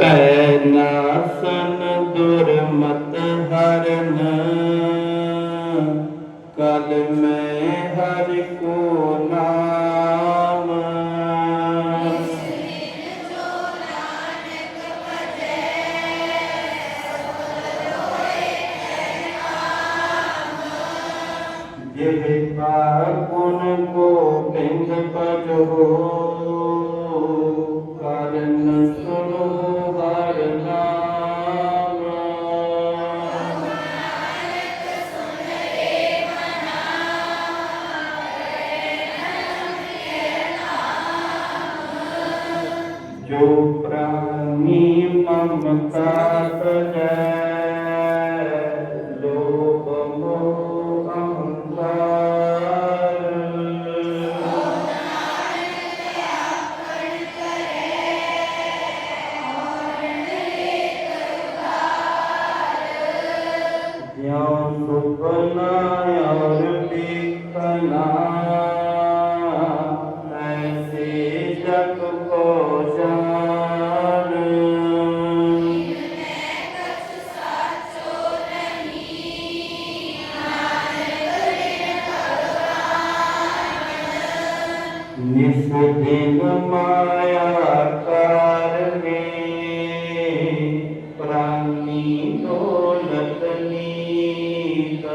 ਪੈ ਨਾਸਨ ਦੁਰਮਤ ਹਰਨ। ਕਲ ਮੈਂ ਹਰ ਕੋ ਨਾਮ। ਜਿਹ ਗੁਣ ਗੋਬਿੰਦ ਭਜੋ ਕਰਨ ਜੋ ਪ੍ਰਾਨੀ ਮਮਤਾ ਤਜੈ ਲੋਭ ਮੋਹ ਅਹੰਕਾਰ ਜਿਉ ਸੁਪਨਾ ਔਰ ਦੇਖਨਾ ਐਸੇ ਜਗ ਨਿਸ ਦਿਨ ਮਾਇਆ ਕਰਨੇ ਪ੍ਰਾਨੀ ਦੋਲਤ ਨੀਤ।